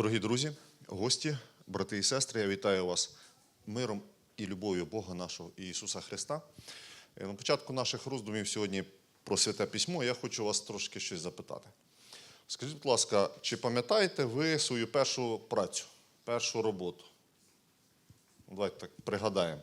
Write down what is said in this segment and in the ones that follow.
Дорогі друзі, гості, брати і сестри, я вітаю вас миром і любов'ю Бога нашого Ісуса Христа. Е, На початку наших роздумів сьогодні про святе письмо я хочу вас трошки щось запитати. Скажіть, будь ласка, чи пам'ятаєте ви свою першу працю, першу роботу? Давайте так пригадаємо.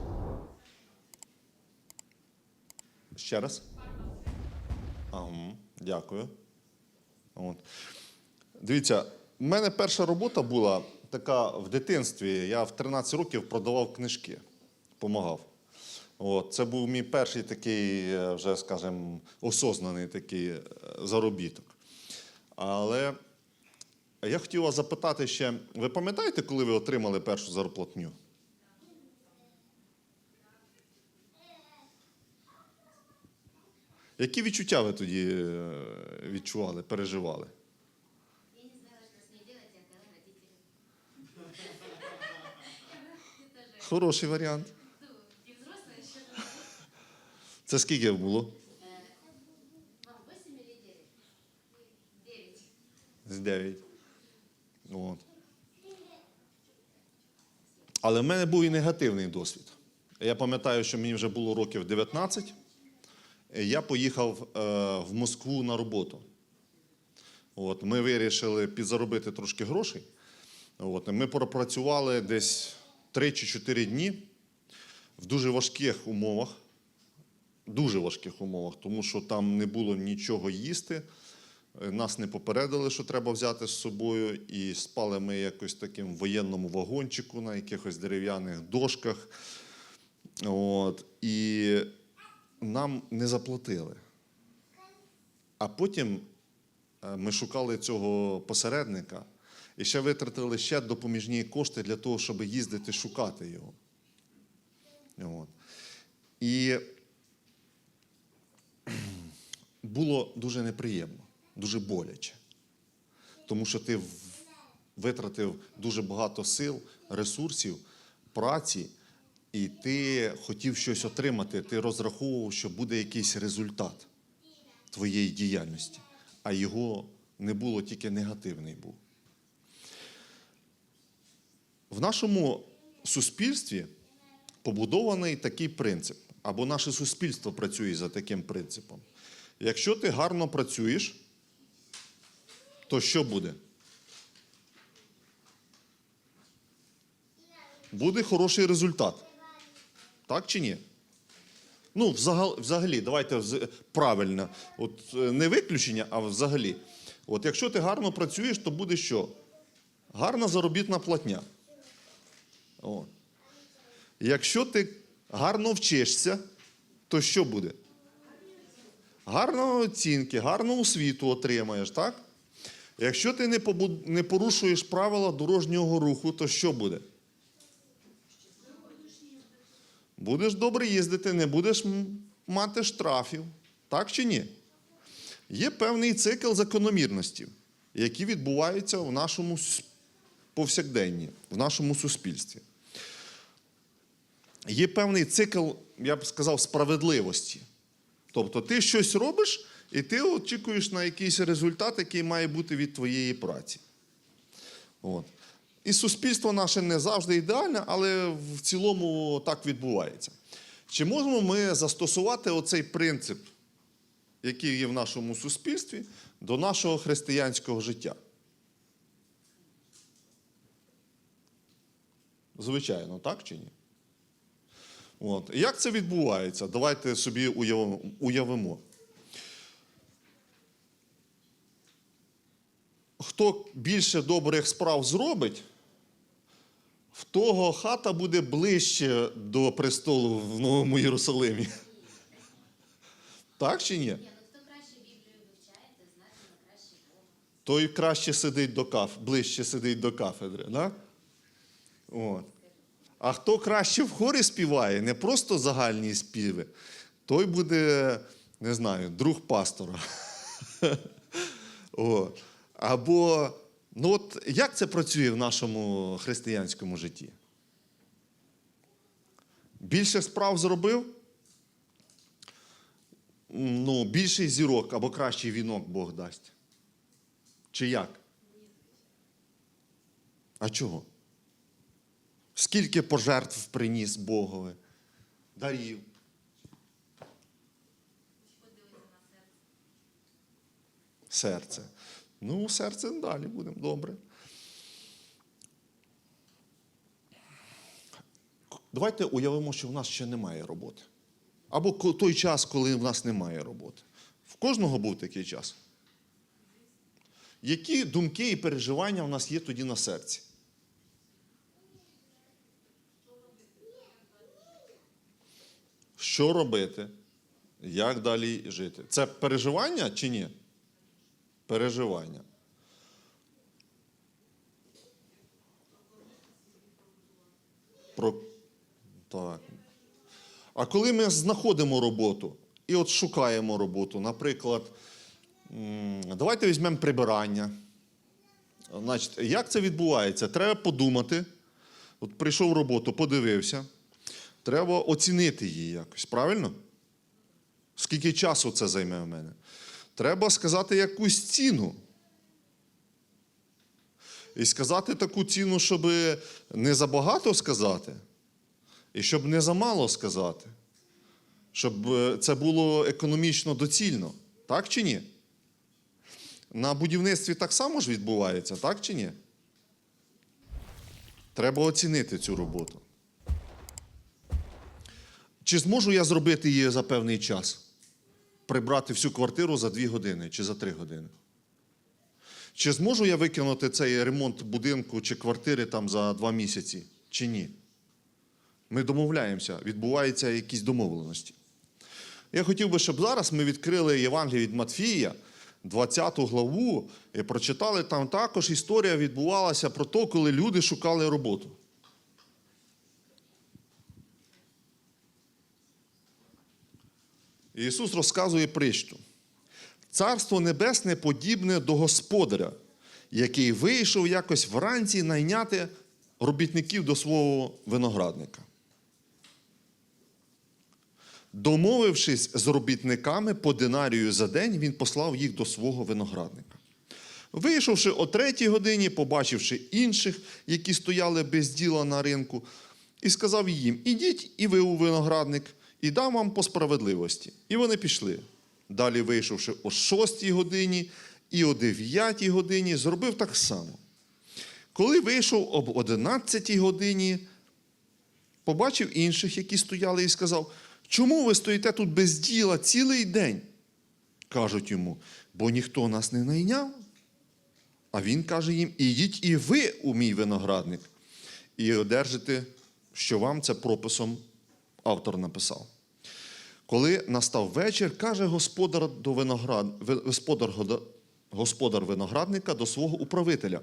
Ще раз. Ага, дякую. От. Дивіться, в мене перша робота була така в дитинстві. Я в 13 років продавав книжки, допомагав. Це був мій перший такий, е, вже, скажімо, осознаний такий е, заробіток. Але я хотів вас запитати ще: ви пам'ятаєте, коли ви отримали першу зарплатню? Які відчуття ви тоді е, відчували, переживали? Я не знала, с ней делать, и отдала родителям. Хороший варіант. ну, Це скільки було? э, Вам 8 или 9? 9. З 9. От. Але в мене був і негативний досвід. Я пам'ятаю, що мені вже було років 19. Я поїхав е, в Москву на роботу. От, ми вирішили підзаробити трошки грошей. От, ми пропрацювали десь 3 чи 4 дні в дуже важких умовах. Дуже важких умовах, тому що там не було нічого їсти. Е, Нас не попередили, що треба взяти з собою, і спали ми якось таким воєнному вагончику на якихось дерев'яних дошках. От, і нам не заплатили. А потім е, ми шукали цього посередника і ще витратили ще допоміжні кошти для того, щоб їздити шукати його. От. І було дуже неприємно, дуже боляче. Тому що ти витратив дуже багато сил, ресурсів, праці, і ти хотів щось отримати. Ти розраховував, що буде якийсь результат твоєї діяльності, а його не було, тільки негативний був. В нашому суспільстві побудований такий принцип, або наше суспільство працює за таким принципом. Якщо ти гарно працюєш, то що буде? Буде хороший результат. Так чи ні? Ну, взагалі, давайте правильно. От е, не виключення, а взагалі. От якщо ти гарно працюєш, то буде що? Гарна заробітна платня. О. Якщо ти гарно вчишся, то що буде? Гарно оцінки, гарну освіту отримаєш, так? Якщо ти не порушуєш правила дорожнього руху, то що буде? Будеш добре їздити, не будеш мати штрафів. Так чи ні? Є певний цикл закономірності, які відбуваються в нашому повсякденні, в нашому суспільстві. Є певний цикл, я б сказав, справедливості. Тобто ти щось робиш, і ти очікуєш на якийсь результат, який має бути від твоєї праці. От. І суспільство наше не завжди ідеальне, але в цілому так відбувається. Чи можемо ми застосувати оцей принцип, який є в нашому суспільстві, до нашого християнського життя? Звичайно, так чи ні? От. Як це відбувається? Давайте собі уявимо. Хто більше добрих справ зробить, в того хата буде ближче до престолу в Новому Єрусалимі. Так чи ні? Ні, хто краще Біблію вивчає, то значить краще Бога. Той краще сидить до каф, ближче сидить до кафедри. Да? От. А хто краще в хорі співає, не просто загальні співи, той буде, не знаю, друг пастора. От. Або, ну от як це працює в нашому християнському житті? Більше справ зробив? Ну, більший зірок або кращий вінок Бог дасть. Чи як? А чого? Скільки пожертв приніс Богові? Дарів. Серце. Ну, серце далі будемо добре. Давайте уявимо, що в нас ще немає роботи. Або той час, коли в нас немає роботи. В кожного був такий час. Які думки і переживання в нас є тоді на серці? Що робити? Як далі жити? Це переживання чи ні? Переживання. Про... Так. А коли ми знаходимо роботу і от шукаємо роботу, наприклад, давайте візьмемо прибирання. Значить, як це відбувається? Треба подумати. От прийшов роботу, подивився. Треба оцінити її якось, правильно? Скільки часу це займе в мене? Треба сказати якусь ціну. І сказати таку ціну, щоб не забагато сказати, і щоб не замало сказати, щоб е, це було економічно доцільно. Так чи ні? На будівництві так само ж відбувається, так чи ні? Треба оцінити цю роботу. Чи зможу я зробити її за певний час? Прибрати всю квартиру за дві години чи за три години? Чи зможу я виконати цей ремонт будинку чи квартири там за два місяці, чи ні? Ми домовляємося, відбуваються якісь домовленості. Я хотів би, щоб зараз ми відкрили Євангеліє від Матфія, 20 главу, і прочитали там також історія відбувалася про те, коли люди шукали роботу. Ісус розказує притчу. Царство Небесне подібне до господаря, який вийшов якось вранці найняти робітників до свого виноградника. Домовившись з робітниками по динарію за день, він послав їх до свого виноградника. Вийшовши о третій годині, побачивши інших, які стояли без діла на ринку, і сказав їм: Ідіть і ви у виноградник, і дам вам по справедливості. І вони пішли. Далі, вийшовши о шостій годині і о дев'ятій годині, зробив так само. Коли вийшов об одинадцятій годині, побачив інших, які стояли, і сказав: Чому ви стоїте тут без діла цілий день? Кажуть йому, бо ніхто нас не найняв. А він каже їм: Ідіть і ви у мій виноградник, і одержите, що вам це прописом автор написав. Коли настав вечір, каже господар, до виноград... господар, господар виноградника до свого управителя: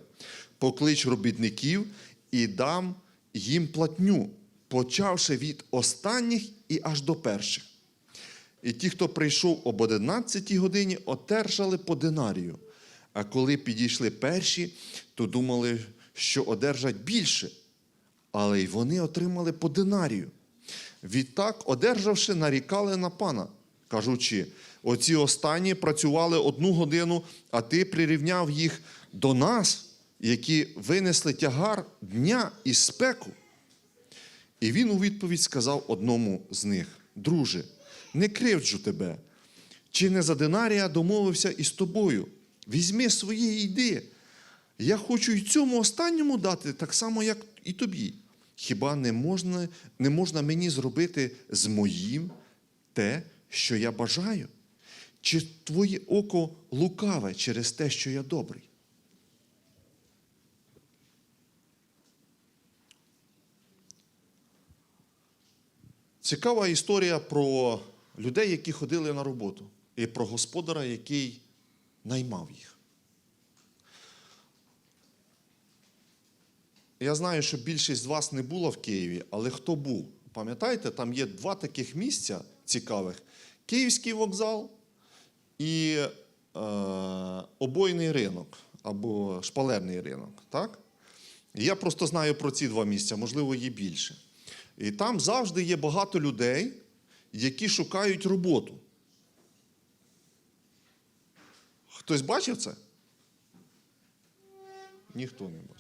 поклич робітників і дам їм платню, почавши від останніх і аж до перших. І ті, хто прийшов об 11 годині, одержали по динарію. А коли підійшли перші, то думали, що одержать більше. Але й вони отримали по динарію. Відтак, одержавши, нарікали на пана, кажучи: оці останні працювали одну годину, а ти прирівняв їх до нас, які винесли тягар дня і спеку. І він у відповідь сказав одному з них: Друже, не кривджу тебе. Чи не за динарія домовився із тобою? Візьми своє йди. Я хочу й цьому останньому дати так само, як і тобі. Хіба не можна, не можна мені зробити з моїм те, що я бажаю? Чи твоє око лукаве через те, що я добрий? Цікава історія про людей, які ходили на роботу, і про господара, який наймав їх. Я знаю, що більшість з вас не було в Києві, але хто був? Пам'ятаєте, там є два таких місця цікавих: Київський вокзал і е, обойний ринок або шпалерний ринок. Так? Я просто знаю про ці два місця, можливо, є більше. І там завжди є багато людей, які шукають роботу. Хтось бачив це? Ніхто не бачив.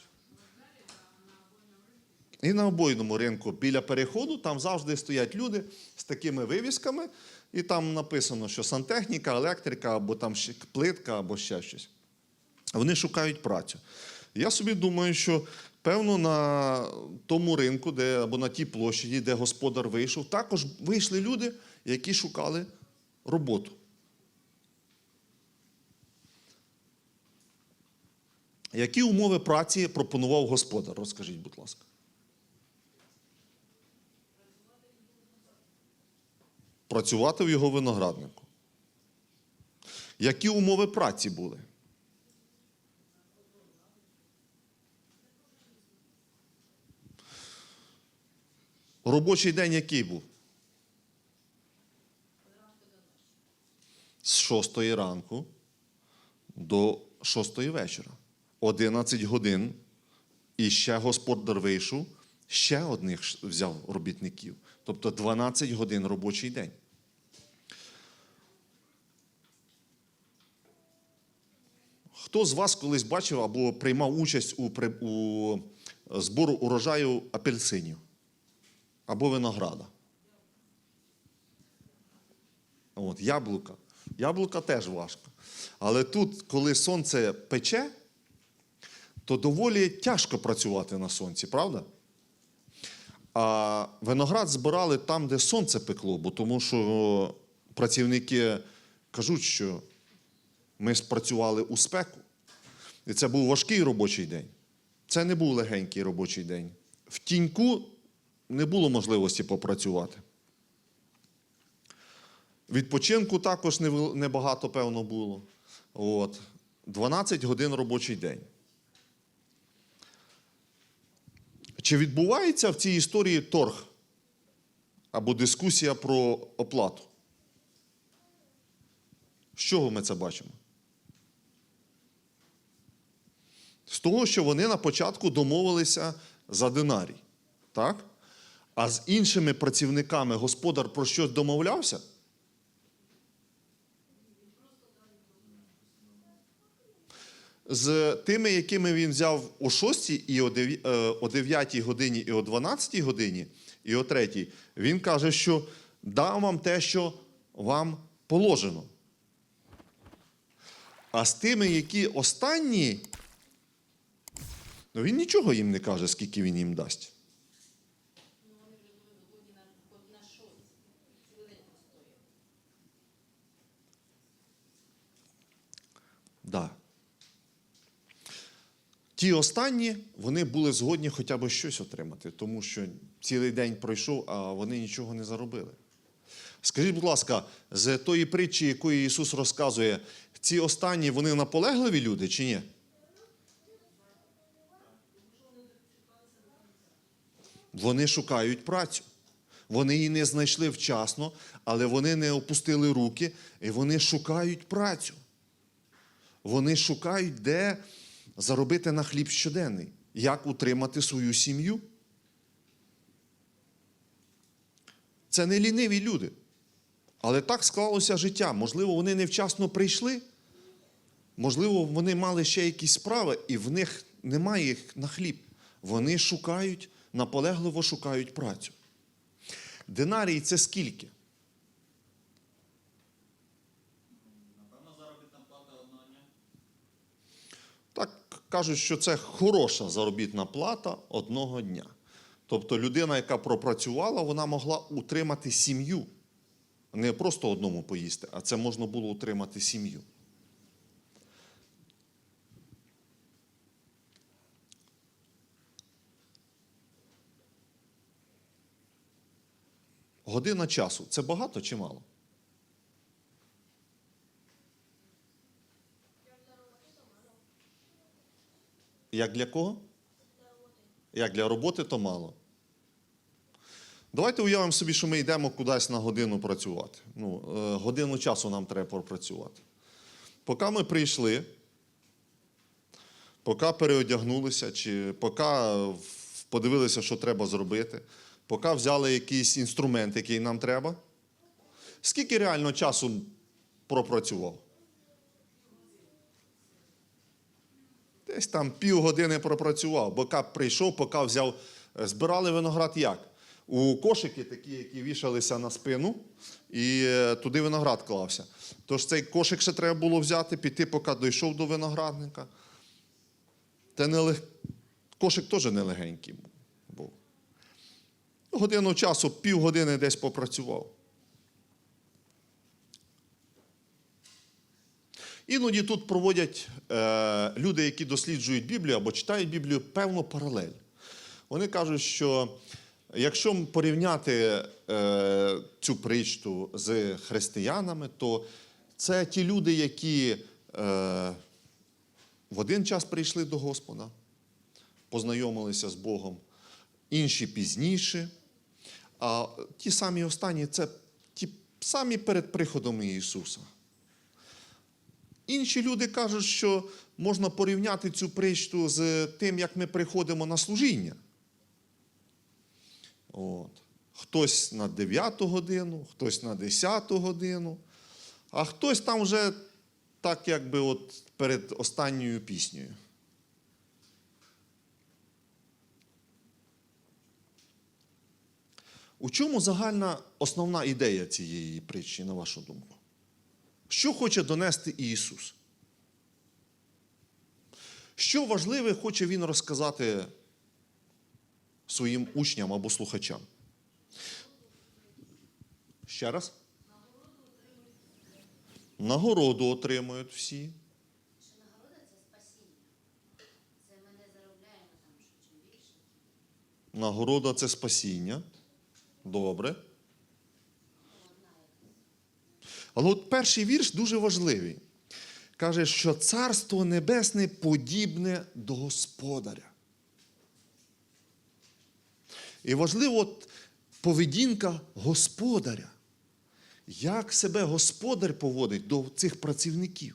І на обойному ринку біля переходу там завжди стоять люди з такими вивісками, і там написано, що сантехніка, електрика, або там плитка, або ще щось. Вони шукають працю. Я собі думаю, що певно на тому ринку, де, або на тій площаді, де господар вийшов, також вийшли люди, які шукали роботу. Які умови праці пропонував господар? Розкажіть, будь ласка. Працювати в його винограднику. Які умови праці були? Робочий день який був? З 6 ранку до 6 вечора. 11 годин. І ще господар вийшов, ще одних взяв робітників. Тобто 12 годин робочий день. Хто з вас колись бачив або приймав участь у, у збору урожаю апельсинів або винограда? От, яблука. Яблука теж важко. Але тут, коли сонце пече, то доволі тяжко працювати на сонці, правда? А виноград збирали там, де сонце пекло, бо тому що працівники кажуть, що ми спрацювали у спеку. І це був важкий робочий день. Це не був легенький робочий день. В тіньку не було можливості попрацювати. Відпочинку також небагато, певно, було. От. 12 годин робочий день. Чи відбувається в цій історії торг або дискусія про оплату? З чого ми це бачимо? З того, що вони на початку домовилися за динарій. Так? А з іншими працівниками господар про щось домовлявся? З тими, якими він взяв о 6 і о 9, е, о 9 годині, і о 12 годині, і о 3, він каже, що дам вам те, що вам положено. А з тими, які останні, ну він нічого їм не каже, скільки він їм дасть. Ну, вони вже були згодні на, хоч на щось. Цілий день простояли. Да. Ті останні, вони були згодні хоча б щось отримати, тому що цілий день пройшов, а вони нічого не заробили. Скажіть, будь ласка, з тої притчі, якої Ісус розказує, ці останні вони наполегливі люди чи ні? Вони шукають працю. Вони її не знайшли вчасно, але вони не опустили руки і вони шукають працю. Вони шукають, де заробити на хліб щоденний, як утримати свою сім'ю. Це не ліниві люди. Але так склалося життя. Можливо, вони невчасно прийшли. Можливо, вони мали ще якісь справи, і в них немає їх на хліб. Вони шукають, наполегливо шукають працю. Динарій це скільки? Напевно, заробітна плата одного дня. Так кажуть, що це хороша заробітна плата одного дня. Тобто людина, яка пропрацювала, вона могла утримати сім'ю. Не просто одному поїсти, а це можна було утримати сім'ю. Година часу це багато чи мало? Як для кого? Як для роботи, то мало. Давайте уявимо собі, що ми йдемо кудись на годину працювати. Ну, е, годину часу нам треба пропрацювати. Поки ми прийшли, поки переодягнулися, чи поки подивилися, що треба зробити, поки взяли якийсь інструмент, який нам треба, скільки реально часу пропрацював? Десь там півгодини пропрацював, поки прийшов, поки взяв. Е, Збирали виноград як? У кошики такі, які вішалися на спину, і е, туди виноград клався. Тож цей кошик ще треба було взяти, піти, поки дійшов до виноградника. Те не. Кошик теж нелегенький був. Годину часу, півгодини десь попрацював. Іноді тут проводять е, люди, які досліджують Біблію або читають Біблію, певну паралель. Вони кажуть, що якщо порівняти е, цю притчу з християнами, то це ті люди, які е, в один час прийшли до Господа, познайомилися з Богом, інші пізніше. А ті самі останні це ті самі перед приходом Ісуса. Інші люди кажуть, що можна порівняти цю притчу з тим, як ми приходимо на служіння. От. Хтось на 9 годину, хтось на 10 годину, а хтось там вже так, якби от перед останньою піснею. У чому загальна основна ідея цієї притчі, на вашу думку? Що хоче донести Ісус? Що важливе хоче Він розказати своїм учням або слухачам? Ще раз? Нагороду отримують всі. Що нагорода це спасіння. Це ми не заробляємо там, що чим більше. Нагорода це спасіння. Добре. Але от перший вірш дуже важливий. Каже, що царство небесне подібне до господаря. І важливо от поведінка господаря. Як себе господар поводить до цих працівників?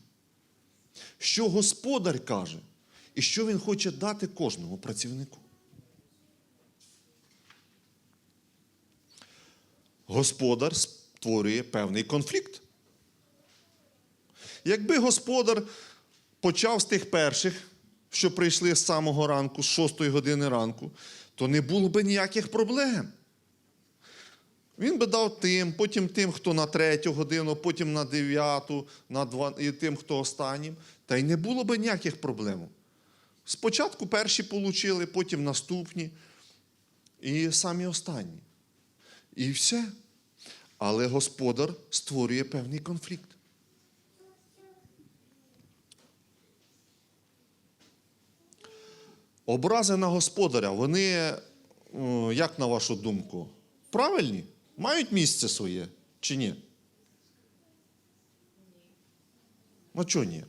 Що господар каже, і що він хоче дати кожному працівнику? Господар створює певний конфлікт. Якби господар почав з тих перших, що прийшли з самого ранку, з 6 години ранку, то не було б ніяких проблем. Він би дав тим, потім тим, хто на третю годину, потім на дев'яту, на два, і тим, хто останнім. Та й не було б ніяких проблем. Спочатку перші получили, потім наступні, і самі останні. І все. Але господар створює певний конфлікт. Образи на господаря, вони, як на вашу думку, правильні? Мають місце своє чи ні? Ну чого ні?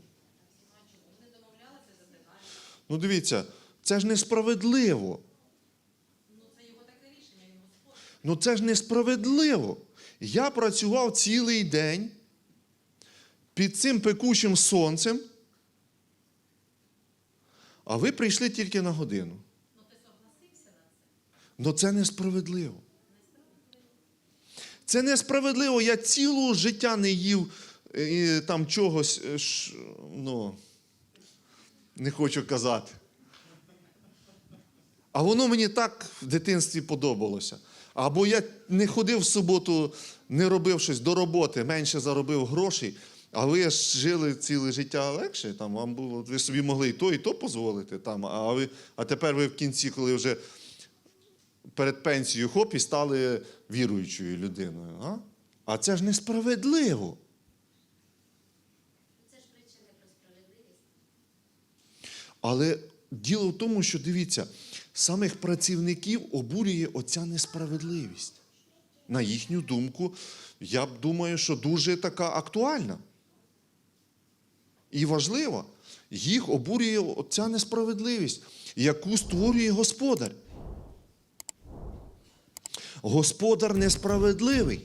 Ну дивіться, це ж несправедливо. Ну це його таке рішення, господар. Ну це ж несправедливо. Я працював цілий день під цим пекучим сонцем, а ви прийшли тільки на годину. Ну ти согласився на це? Ну це несправедливо. Це несправедливо. Я цілого життя не їв е, там чогось, е, ну, не хочу казати. А воно мені так в дитинстві подобалося. Або я не ходив в суботу, не робив щось до роботи, менше заробив грошей, а ви ж жили ціле життя легше. Там вам було, ви собі могли і то, і то дозволити. Там, а, ви, а тепер ви в кінці, коли вже перед пенсією хоп і стали віруючою людиною. А, а це ж несправедливо. Це ж притча не про справедливість. Але діло в тому, що дивіться, самих працівників обурює оця несправедливість. На їхню думку, я б думаю, що дуже така актуальна. І важливо, їх обурює ця несправедливість, яку створює господар. Господар несправедливий.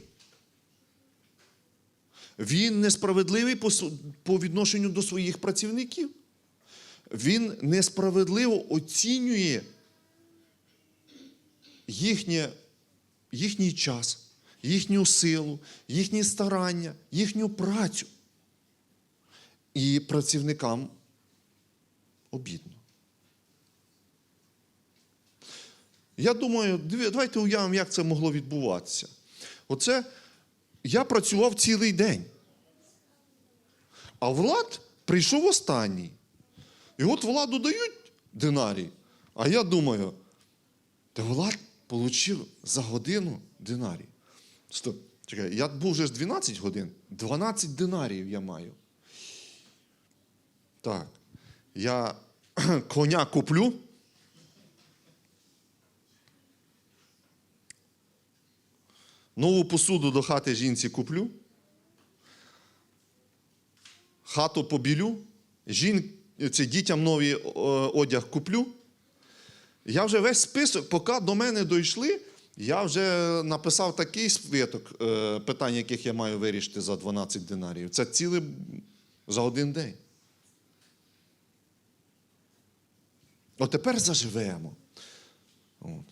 Він несправедливий по, відношенню до своїх працівників. Він несправедливо оцінює їхнє, їхній час, їхню силу, їхні старання, їхню працю. І працівникам обідно. Я думаю, давайте уявимо, як це могло відбуватися. Оце я працював цілий день. А Влад прийшов останній. І от владу дають динарій. А я думаю, та Влад отримав за годину динарій. Стоп, чекай, я був вже ж 12 годин, 12 динаріїв я маю. Так, я коня куплю. Нову посуду до хати жінці куплю. Хату побілю, жін, це, дітям новий е, одяг куплю. Я вже весь список, поки до мене дійшли, я вже написав такий спиток е, питань, яких я маю вирішити за 12 динарів. Це ціле за один день. От тепер заживемо. От.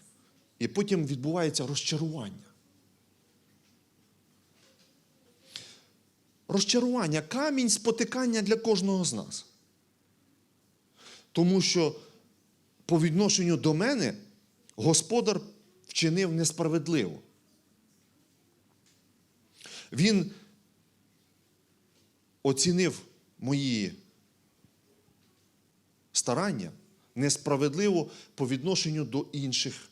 І потім відбувається розчарування. Розчарування камінь спотикання для кожного з нас. Тому що по відношенню до мене господар вчинив несправедливо. Він оцінив мої старання несправедливо по відношенню до інших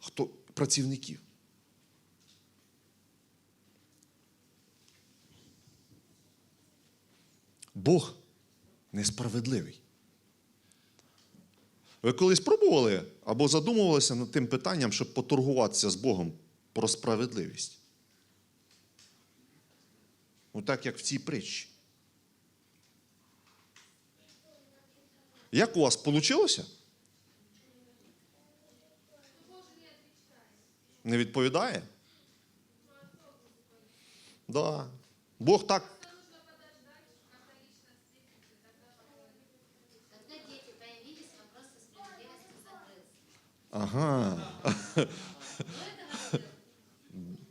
хто, працівників. Бог несправедливий. Ви колись пробували або задумувалися над тим питанням, щоб поторгуватися з Богом про справедливість? Ну, так як в цій притчі. Як у вас вийшло? Не відповідає? Да. Бог так. Ага.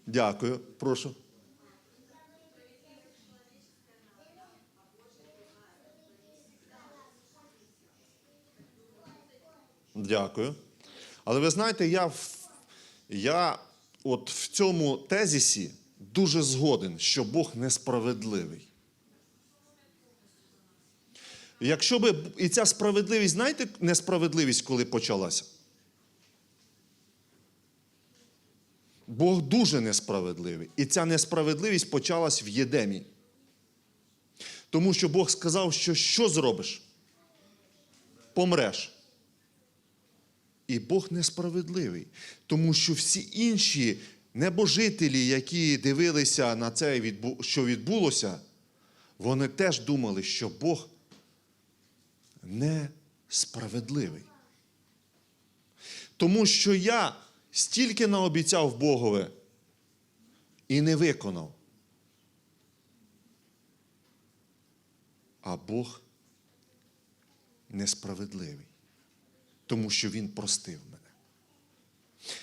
Дякую, прошу. Дякую. Але ви знаєте, я, я от в цьому тезісі дуже згоден, що Бог несправедливий. Якщо би і ця справедливість, знаєте, несправедливість, коли почалася? Бог дуже несправедливий. І ця несправедливість почалась в Єдемі. Тому що Бог сказав, що що зробиш? Помреш. І Бог несправедливий. Тому що всі інші небожителі, які дивилися на це, що відбулося, вони теж думали, що Бог несправедливий. Тому що я стільки наобіцяв Богове і не виконав. А Бог несправедливий, тому що Він простив мене.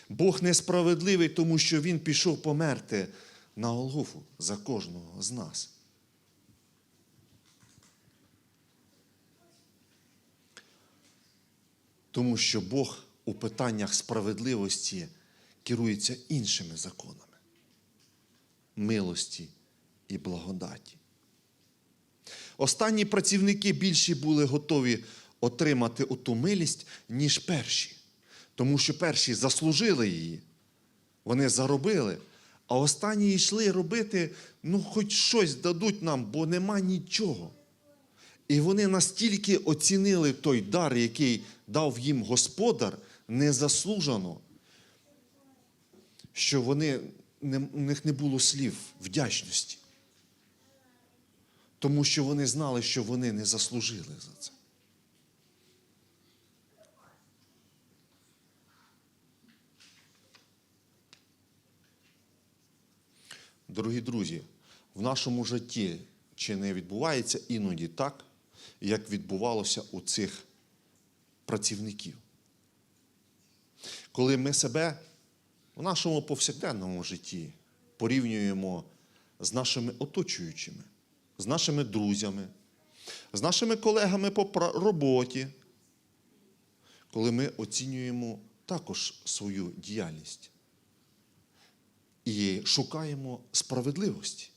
Бог несправедливий, тому що Він пішов померти на Голгофу за кожного з нас. Тому що Бог у питаннях справедливості керується іншими законами милості і благодаті. Останні працівники більше були готові отримати оту милість, ніж перші. Тому що перші заслужили її, вони заробили, а останні йшли робити, ну, хоч щось дадуть нам, бо нема нічого. І вони настільки оцінили той дар, який дав їм господар, незаслужено, що вони, не, у них не було слів вдячності. Тому що вони знали, що вони не заслужили за це. Дорогі друзі, в нашому житті чи не відбувається іноді так, як відбувалося у цих працівників. Коли ми себе в нашому повсякденному житті порівнюємо з нашими оточуючими, з нашими друзями, з нашими колегами по роботі, коли ми оцінюємо також свою діяльність і шукаємо справедливості.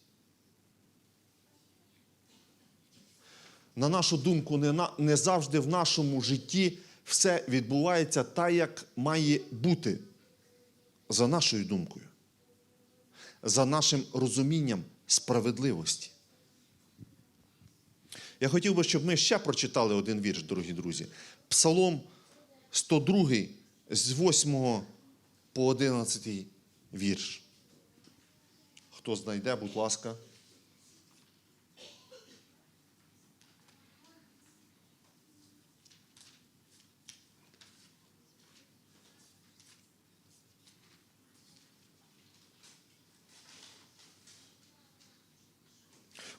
На нашу думку, не, на, не завжди в нашому житті все відбувається так, як має бути, за нашою думкою, за нашим розумінням справедливості. Я хотів би, щоб ми ще прочитали один вірш, дорогі друзі. Псалом 102 з 8 по 11 вірш. Хто знайде, будь ласка.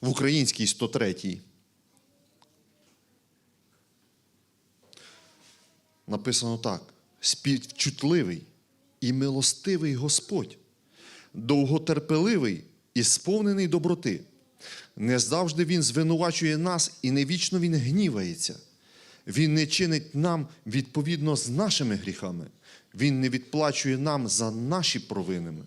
В українській 103. Написано так: співчутливий і милостивий Господь, довготерпеливий і сповнений доброти. Не завжди Він звинувачує нас і не вічно Він гнівається. Він не чинить нам відповідно з нашими гріхами. Він не відплачує нам за наші провинами.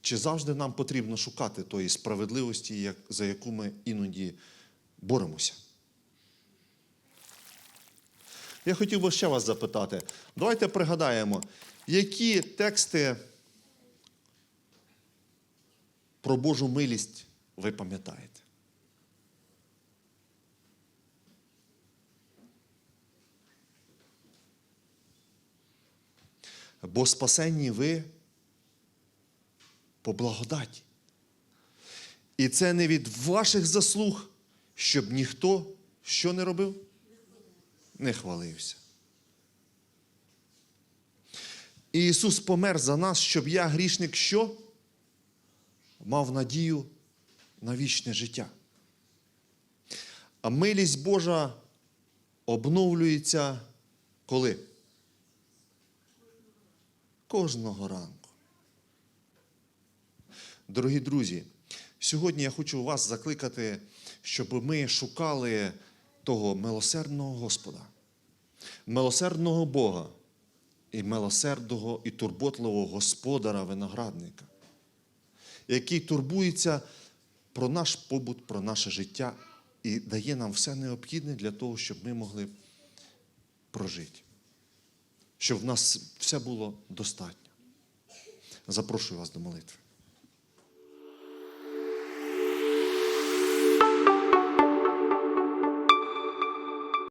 Чи завжди нам потрібно шукати тої справедливості, за яку ми іноді боремося? Я хотів би ще вас запитати. Давайте пригадаємо, які тексти про Божу милість ви пам'ятаєте? Бо спасенні ви по благодаті. І це не від ваших заслуг, щоб ніхто що не робив? Не хвалився. І Ісус помер за нас, щоб я, грішник, що? Мав надію на вічне життя. А милість Божа обновлюється коли? Кожного ранку. Дорогі друзі, сьогодні я хочу вас закликати, щоб ми шукали того милосердного Господа, милосердного Бога і милосердного і турботливого Господара виноградника, який турбується про наш побут, про наше життя і дає нам все необхідне для того, щоб ми могли прожити, щоб в нас все було достатньо. Запрошую вас до молитви.